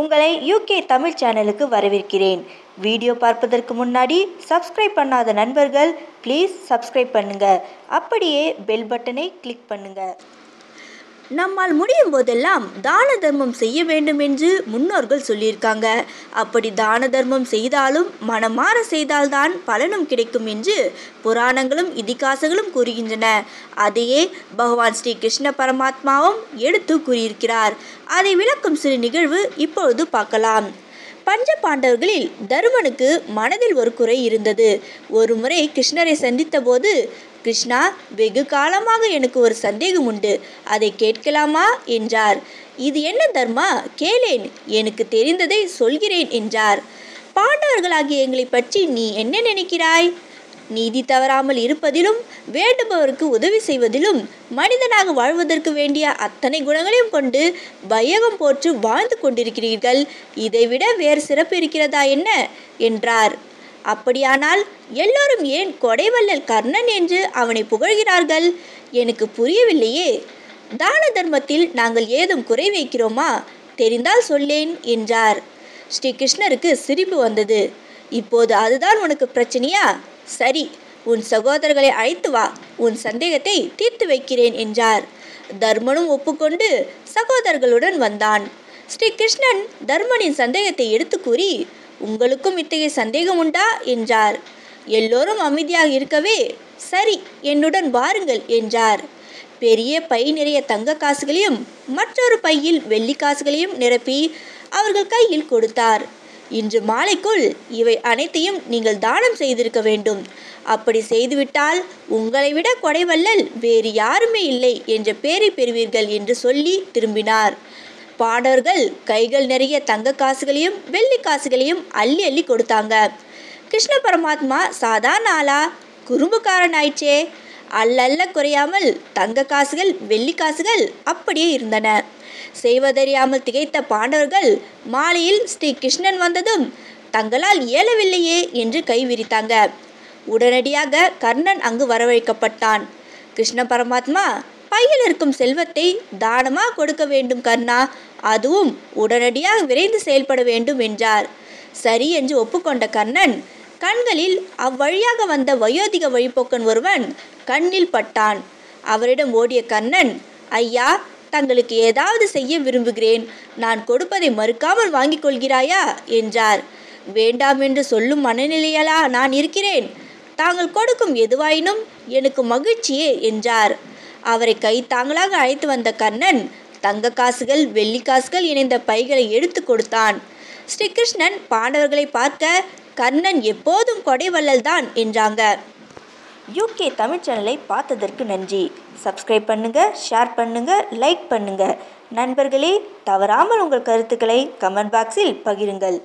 உங்களை யூகே தமிழ் சேனலுக்கு வரவேற்கிறேன். வீடியோ பார்ப்பதற்கு முன்னாடி சப்ஸ்கிரைப் பண்ணாத நண்பர்கள் ப்ளீஸ் சப்ஸ்கிரைப் பண்ணுங்கள் அப்படியே பெல் பட்டனை கிளிக் பண்ணுங்கள் நம்மால் முடியும் போதெல்லாம் தான தர்மம் செய்ய வேண்டும் என்று முன்னோர்கள் சொல்லியிருக்காங்க. அப்படி தான தர்மம் செய்தாலும் மனமாற செய்தால்தான் பலனும் கிடைக்கும் என்று புராணங்களும் இதிகாசங்களும் கூறுகின்றன. அதையே பகவான் ஸ்ரீ கிருஷ்ண பரமாத்மாவும் எடுத்து கூறியிருக்கிறார். அதை விளக்கும் சிறு நிகழ்வு இப்பொழுது பார்க்கலாம். பஞ்ச பாண்டவர்களில் தருமனுக்கு மனதில் ஒரு குறை இருந்தது. ஒரு முறை கிருஷ்ணரை சந்தித்த போது கிருஷ்ணா வெகு காலமாக எனக்கு ஒரு சந்தேகம் உண்டு. அதை கேட்கலாமா? என்றார். இது என்ன தர்மா? கேளேன். எனக்கு தெரிந்ததை சொல்கிறேன் என்றார். பாண்டவர்களாகிய எங்களை பற்றி நீ என்ன நினைக்கிறாய்? நீதி தவறாமல் இருப்பதிலும் வேண்டுபவருக்கு உதவி செய்வதிலும் மனிதனாக வாழ்வதற்கு வேண்டிய அத்தனை குணங்களையும் கொண்டு வையகம் போற்று வாழ்ந்து கொண்டிருக்கிறீர்கள். இதைவிட வேறு சிறப்பு இருக்கிறதா என்ன? என்றார். அப்படியானால் எல்லோரும் ஏன் கொடைவள்ளல் கர்ணன் என்று அவனை புகழ்கிறார்கள்? எனக்கு புரியவில்லையே. தான தர்மத்தில் நாங்கள் ஏதும் குறை வைக்கிறோமா? தெரிந்தால் சொல்லேன் என்றார். ஸ்ரீ கிருஷ்ணருக்கு சிரிப்பு வந்தது. இப்போது அதுதான் உனக்கு பிரச்சனையா? சரி உன் சகோதரர்களை அழைத்து வா உன் சந்தேகத்தை தீர்த்து வைக்கிறேன் என்றார். தர்மனும் ஒப்புக்கொண்டு சகோதரர்களுடன் வந்தான். ஸ்ரீ கிருஷ்ணன் தர்மனின் சந்தேகத்தை எடுத்து கூறி உங்களுக்கும் இத்தகைய சந்தேகம் உண்டா? என்றார். எல்லோரும் அமைதியாக இருக்கவே சரி என்னுடன் வாருங்கள் என்றார். பெரிய பை நிறைய தங்க காசுகளையும் மற்றொரு பையில் வெள்ளி காசுகளையும் நிரப்பி அவர்கள் கையில் கொடுத்தார். இன்று மாலைக்குள் இவை அனைத்தையும் நீங்கள் தானம் செய்திருக்க வேண்டும். அப்படி செய்துவிட்டால் உங்களை விட கொடைவல்லல் வேறு யாருமே இல்லை என்ற பேரை பெறுவீர்கள் என்று சொல்லி திரும்பினார். பாடவர்கள் கைகள் நிறைய தங்க காசுகளையும் வெள்ளி காசுகளையும் அள்ளி அள்ளி கொடுத்தாங்க. கிருஷ்ண பரமாத்மா சாதாரண ஆளா குறும்புக்காரன் ஆயிடுச்சே அல்லல்ல குறையாமல் தங்க காசுகள் வெள்ளி காசுகள் அப்படியே இருந்தன. செய்வதறியாமல் திகைத்த பாண்டவர்கள் மாலையில் ஸ்ரீ கிருஷ்ணன் வந்ததும் தங்களால் இயலவில்லையே என்று கை விரித்தாங்க. உடனடியாக கர்ணன் அங்கு வரவழைக்கப்பட்டான். கிருஷ்ண பரமாத்மா பையில் இருக்கும் செல்வத்தை தானமாக கொடுக்க வேண்டும் கர்ணா? அதுவும் உடனடியாக விரைந்து செயல்பட வேண்டும் என்றார். சரி என்று ஒப்புக்கொண்ட கர்ணன் கண்களில் அவ்வழியாக வந்த வயோதிக வழிபோக்கன் ஒருவன் கண்ணில் பட்டான். அவரிடம் ஓடிய கர்ணன் ஐயா தங்களுக்கு ஏதாவது செய்ய விரும்புகிறேன். நான் கொடுப்பதை மறுக்காமல் வாங்கிக் கொள்கிறாயா? என்றார். வேண்டாம் என்று சொல்லும் மனநிலையலா நான் இருக்கிறேன். தாங்கள் கொடுக்கும் எதுவாயினும் எனக்கு மகிழ்ச்சியே என்றார். அவரை கை தாங்களாக அழைத்து வந்த கர்ணன் தங்க காசுகள் வெள்ளி காசுகள் இணைந்த பைகளை எடுத்து கொடுத்தான். ஸ்ரீகிருஷ்ணன் பாண்டவர்களை பார்க்க கர்ணன் எப்போதும் கொடைவள்ளல் தான் என்றாங்க. யூகே தமிழ் சேனலை பார்த்ததற்கு நன்றி. சப்ஸ்கிரைப் பண்ணுங்க ஷேர் பண்ணுங்க லைக் பண்ணுங்க. நண்பர்களே தவறாமல் உங்கள் கருத்துக்களை கமெண்ட் பாக்ஸில் பகிருங்கள்.